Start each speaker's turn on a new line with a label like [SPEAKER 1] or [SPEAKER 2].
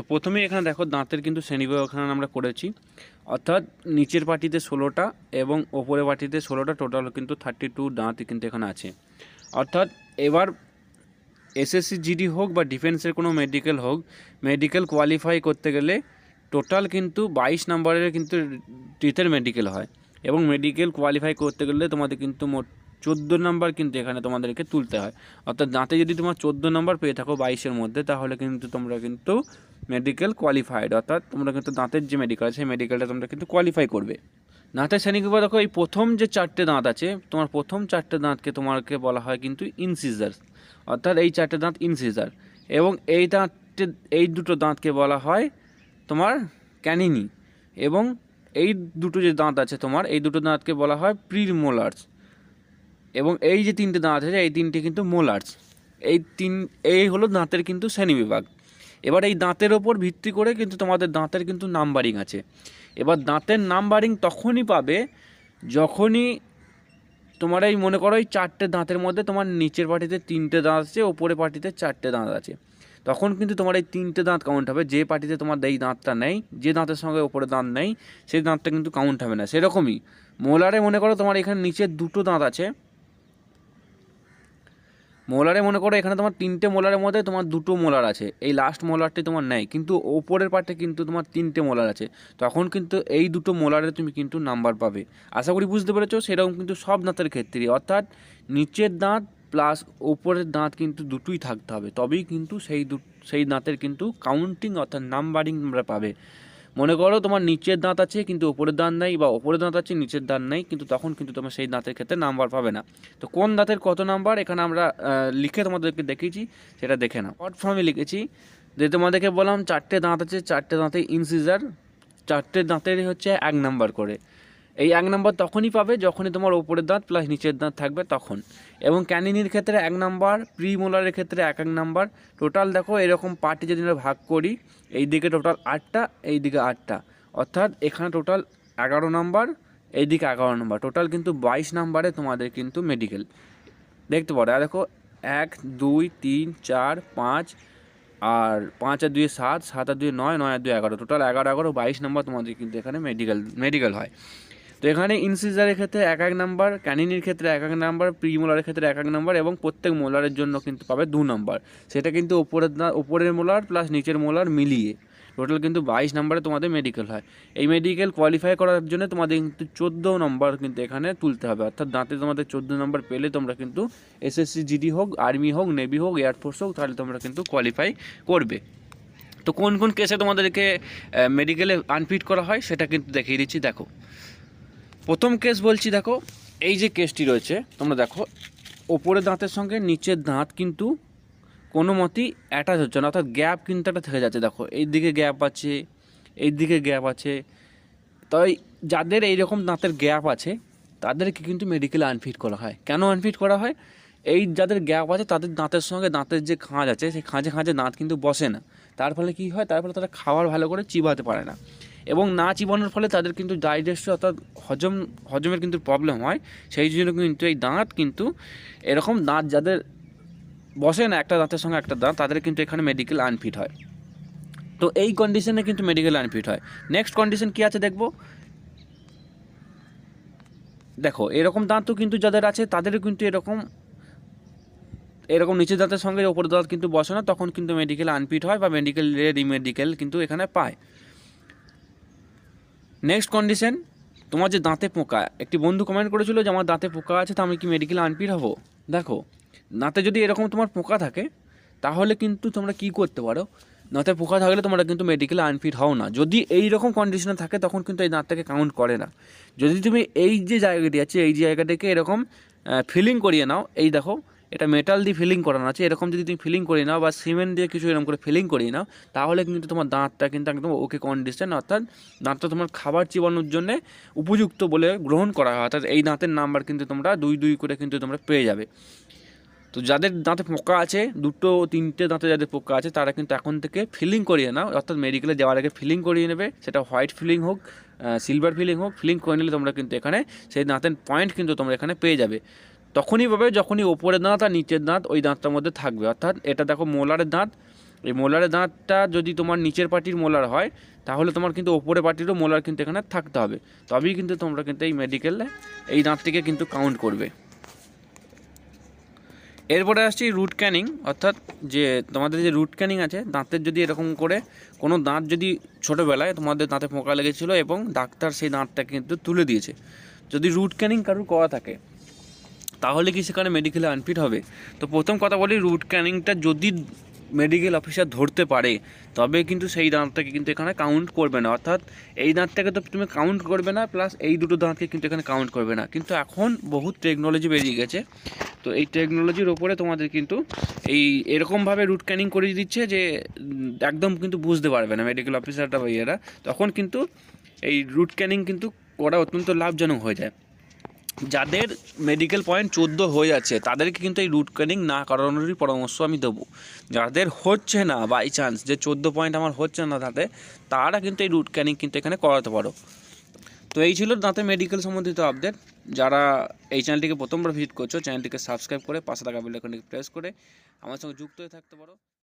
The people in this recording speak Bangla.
[SPEAKER 1] তো প্রথমে এখানে দেখো দাঁতের কিন্তু শ্রেণীবিভাগ আমরা করেছি। অর্থাৎ নিচের পাটিতে ষোলোটা এবং ওপরের পাটিতে ষোলোটা টোটাল কিন্তু থার্টি টু দাঁত কিন্তু এখানে আছে। অর্থাৎ এবার এসএসসি জিডি হোক বা ডিফেন্সের কোনো মেডিকেল হোক মেডিকেল কোয়ালিফাই করতে গেলে টোটাল কিন্তু বাইশ নম্বরের কিন্তু টিথের মেডিকেল হয় এবং মেডিকেল কোয়ালিফাই করতে গেলে তোমাদের কিন্তু মোট চোদ্দ নাম্বার কিন্তু এখানে তোমাদেরকে তুলতে হয়। অর্থাৎ দাঁতে যদি তোমার চোদ্দ নাম্বার পেয়ে থাকো বাইশের মধ্যে, তাহলে কিন্তু তোমরা কিন্তু মেডিকেল কোয়ালিফাইড অর্থাৎ তোমরা কিন্তু দাঁতের যে মেডিকেল আছে, সেই মেডিকেলটা তোমরা কিন্তু কোয়ালিফাই করবে। দাঁতের শ্রেণীবিভাগ দেখো, এই প্রথম যে চারটে দাঁত আছে, তোমার প্রথম চারটে দাঁতকে তোমাকে বলা হয় কিন্তু ইনসিজার অর্থাৎ এই চারটে দাঁত ইনসিজার এবং এই দাঁতটি, এই দুটো দাঁতকে বলা হয় তোমার ক্যানিনি এবং এই দুটো যে দাঁত আছে তোমার, এই দুটো দাঁতকে বলা হয় প্রির মোলার্স এবং এই যে তিনটে দাঁত আছে, এই তিনটে কিন্তু মোলার্স। এই তিন, এই হলো দাঁতের কিন্তু শ্রেণীবিভাগ এবার এই দাঁতের ওপর ভিত্তি করে কিন্তু তোমাদের দাঁতের কিন্তু নাম্বারিং আছে। এবার দাঁতের নাম্বারিং তখনই পাবে যখনই তোমার এই মনে করো এই চারটে দাঁতের মধ্যে তোমার নিচের পাটিতে তিনটে দাঁত আছে, ওপরের পাটিতে চারটে দাঁত আছে। তখন কিন্তু তোমার এই তিনটে দাঁত কাউন্ট হবে। যে পাটিতে তোমার এই দাঁতটা নেই, যে দাঁতের সঙ্গে ওপরে দাঁত নেই, সেই দাঁতটা কিন্তু কাউন্ট হবে না। সেরকমই মোলারে মনে করো তোমার এখানে নিচের দুটো দাঁত আছে। মোলারে মনে করো এখানে তোমার তিনটে মোলারের মধ্যে তোমার দুটো মোলার আছে। এই লাস্ট মোলারটি তোমার নেই, কিন্তু ওপরের পার্টে কিন্তু তোমার তিনটে মোলার আছে। তখন কিন্তু এই দুটো মোলারে তুমি কিন্তু নাম্বার পাবে। আশা করি বুঝতে পেরেছ, সেরকম কিন্তু সব দাঁতের ক্ষেত্রেই। অর্থাৎ নিচের দাঁত প্লাস ওপরের দাঁত কিন্তু দুটোই থাকতে হবে। তবেই কিন্তু সেই দু, সেই দাঁতের কিন্তু কাউন্টিং অর্থাৎ নাম্বারিং আমরা পাবে। মনে করো তোমার নিচের দাঁত আছে, কিন্তু ওপরের দাঁত নেই বা ওপরের দাঁত আছে, নিচের দাঁত নেই, কিন্তু তখন কিন্তু তোমার সেই দাঁতের ক্ষেত্রে নাম্বার পাবে না। তো কোন দাঁতের কত নাম্বার, এখানে আমরা লিখে তোমাদেরকে দেখিয়েছি, সেটা দেখে নাও। শর্ট ফর্মে লিখেছি যে তোমাদেরকে বললাম চারটে দাঁত আছে, চারটে দাঁতে ইনসিজার চারটে দাঁতেরই হচ্ছে এক নাম্বার করে। এই এক নম্বর তখনই পাবে যখনই তোমার ওপরের দাঁত প্লাস নিচের দাঁত থাকবে তখন। এবং ক্যানিনির ক্ষেত্রে এক নম্বর প্রি মোলারের ক্ষেত্রে এক এক নম্বর। টোটাল দেখো, এরকম পার্টি যদি আমরা ভাগ করি এই দিকে টোটাল আটটা এই দিকে আটটা। অর্থাৎ এখানে টোটাল এগারো নম্বর এই দিকে এগারো নাম্বার। টোটাল কিন্তু বাইশ নাম্বারে তোমাদের কিন্তু মেডিকেল দেখতে পারো দেখো, এক, দুই, তিন, চার, পাঁচ, আর পাঁচ আর দুই সাত সাত আর দুই নয় নয় আর দুই এগারো। টোটাল এগারো এগারো, বাইশ নম্বর তোমাদের কিন্তু এখানে মেডিকেল মেডিকেল হয়। তো এখানে ইনসিজারের ক্ষেত্রে এক এক নাম্বার, ক্যানিনির ক্ষেত্রে এক এক নাম্বার প্রি মোলারের ক্ষেত্রে এক এক নাম্বার এবং প্রত্যেক মোলারের জন্য কিন্তু পাবে দু নাম্বার। সেটা কিন্তু ওপরের ওপরের মোলার প্লাস নিচের মোলার মিলিয়ে টোটাল কিন্তু বাইশ নাম্বারে তোমাদের মেডিকেল হয়। এই মেডিকেল কোয়ালিফাই করার জন্য তোমাদের কিন্তু চোদ্দ নম্বর কিন্তু এখানে তুলতে হবে। অর্থাৎ দাঁতে তোমাদের চোদ্দ নম্বর পেলে তোমরা কিন্তু এসএসসি জিডি হোক আর্মি হোক নেভি হোক এয়ারফোর্স হোক, তাহলে তোমরা কিন্তু কোয়ালিফাই করবে। তো কোন কোন কেসে তোমাদেরকে মেডিকেলে আনফিট করা হয় সেটা কিন্তু দেখিয়ে দিচ্ছি, দেখো। প্রথম কেস বলছি, দেখো, এই যে কেসটি রয়েছে, তোমরা দেখো, ওপরের দাঁতের সঙ্গে নিচের দাঁত কিন্তু কোনো মতেই অ্যাটাচ হচ্ছে না, অর্থাৎ গ্যাপ কিন্তু একটা থেকে যাচ্ছে, দেখো, এই দিকে গ্যাপ আছে, এই দিকে গ্যাপ আছে। তাই যাদের এই রকম দাঁতের গ্যাপ আছে, তাদেরকে কিন্তু মেডিকেলে আনফিট করা হয়। কেন আনফিট করা হয়? এই যাদের গ্যাপ আছে, তাদের দাঁতের সঙ্গে দাঁতের যে খাঁজ আছে, সেই খাঁজে খাঁজে দাঁত কিন্তু বসে না। তার ফলে কী হয়? তার ফলে তারা খাবার ভালো করে চিবাতে পারে না। এবং না চিবানোর ফলে তাদের কিন্তু ডাইজেস্ট অর্থাৎ হজম, হজমের কিন্তু প্রবলেম হয়। সেই জন্য কিন্তু এই দাঁত কিন্তু এরকম দাঁত যাদের বসে না একটা দাঁতের সঙ্গে একটা দাঁত, তাদের কিন্তু এখানে মেডিকেল আনফিট হয়। তো এই কন্ডিশনে কিন্তু মেডিকেল আনফিট হয়। নেক্সট কন্ডিশন কী আছে দেখব? দেখো, এরকম দাঁতও কিন্তু যাদের আছে, তাদেরও কিন্তু এরকম এরকম নিচের দাঁতের সঙ্গে ওপর দাঁত কিন্তু বসে না, তখন কিন্তু মেডিকেল আনফিট হয় বা মেডিকেল রিমেডিকেল কিন্তু এখানে পায়। নেক্সট কন্ডিশন তোমার যে দাঁতে পোকা, একটি বন্ধু কমেন্ট করেছিল যে আমার দাঁতে পোকা আছে, তো আমি কি মেডিকেল আনফিট হব? দেখো, দাঁতে যদি এরকম তোমার পোকা থাকে, তাহলে কিন্তু তোমরা কি করতে পারো? দাঁতে পোকা থাকলে তোমরা কিন্তু মেডিকেলে আনফিট হও না। যদি এই রকম কন্ডিশনে থাকে, তখন কিন্তু এই দাঁতটাকে কাউন্ট করে না। যদি তুমি এই যে জায়গাটি আছে, এই জায়গাটাকে এরকম ফিলিং করিয়ে নাও, এই দেখো এটা মেটাল দিয়ে ফিলিং করানো আছে। এরকম যদি তুমি ফিলিং করিয়ে নাও বা সিমেন্ট দিয়ে কিছু এরকম করে ফিলিং করিয়ে নাও, তাহলে কিন্তু তোমার দাঁতটা কিন্তু একদম ওকে কন্ডিশন অর্থাৎ দাঁতটা তোমার খাবার চিবানোর জন্য উপযুক্ত বলে গ্রহণ করা হয়। অর্থাৎ এই দাঁতের নাম্বার কিন্তু তোমরা দুই দুই করে কিন্তু তোমরা পেয়ে যাবে। তো যাদের দাঁতে পোকা আছে, দুটো তিনটে দাঁতে যাদের পোকা আছে, তারা কিন্তু এখন থেকে ফিলিং করিয়ে নাও। অর্থাৎ মেডিকেলে যাওয়ার আগে ফিলিং করিয়ে নেবে। সেটা হোয়াইট ফিলিং হোক সিলভার ফিলিং হোক ফিলিং করে নিলে তোমরা কিন্তু এখানে সেই দাঁতের পয়েন্ট কিন্তু তোমরা এখানে পেয়ে যাবে। তখনই পাবে যখনই ওপরের দাঁত আর নিচের দাঁত ওই দাঁতটার মধ্যে থাকবে। অর্থাৎ এটা দেখো মোলারের দাঁত। এই মোলারের দাঁতটা যদি তোমার নিচের পাটির মোলার হয়, তাহলে তোমার কিন্তু ওপরের পাটিরও মোলার কিন্তু এখানে থাকতে হবে। তবেই কিন্তু তোমরা কিন্তু এই মেডিকেলে এই দাঁতটিকে কিন্তু কাউন্ট করবে। এরপরে আসছি রুট ক্যানিং অর্থাৎ যে তোমাদের যে রুট ক্যানিং আছে, দাঁতের যদি এরকম করে কোনো দাঁত যদি ছোটোবেলায় তোমাদের দাঁতে পোকা লেগেছিলো এবং ডাক্তার সেই দাঁতটা কিন্তু তুলে দিয়েছে। যদি রুট ক্যানিং কারোর করা থাকে তাহলে কি সেখানে মেডিকেলে আনফিট হবে? তো প্রথম কথা বলি রুট ক্যানিংটা যদি মেডিকেল অফিসার ধরতে পারে, তবে কিন্তু সেই দাঁতটাকে কিন্তু এখানে কাউন্ট করবে না। অর্থাৎ এই দাঁতটাকে তো তুমি কাউন্ট করবে না প্লাস এই দুটো দাঁতকে কিন্তু এখানে কাউন্ট করবে না। কিন্তু এখন বহুত টেকনোলজি বেরিয়ে গেছে। তো এই টেকনোলজির ওপরে তোমাদের কিন্তু এই এরকমভাবে রুট ক্যানিং করে দিচ্ছে যে একদম কিন্তু বুঝতে পারবে না মেডিকেল অফিসারটা বা ইয়েরা। তখন কিন্তু এই রুট ক্যানিং কিন্তু করা অত্যন্ত লাভজনক হয়ে যায়। যাদের মেডিকেল পয়েন্ট চোদ্দ হয়ে যাচ্ছে তাদেরকে কিন্তু এই রুট ক্যানিং না করানোরই পরামর্শ আমি দেবো। যাদের হচ্ছে না বাই চান্স যে চোদ্দ পয়েন্ট আমার হচ্ছে না তাতে, তারা কিন্তু এই রুট ক্যানিং কিন্তু এখানে করাতে পারো। তো এই ছিল দাঁতে মেডিকেল সম্বন্ধিত আপডেট যারা এই চ্যানেলটিকে প্রথমবার ভিজিট করছ চ্যানেলটিকে সাবস্ক্রাইব করে পাশে থাকা বেল আইকনটিকে প্রেস করে আমার সঙ্গে যুক্ত হয়ে থাকতে পারো।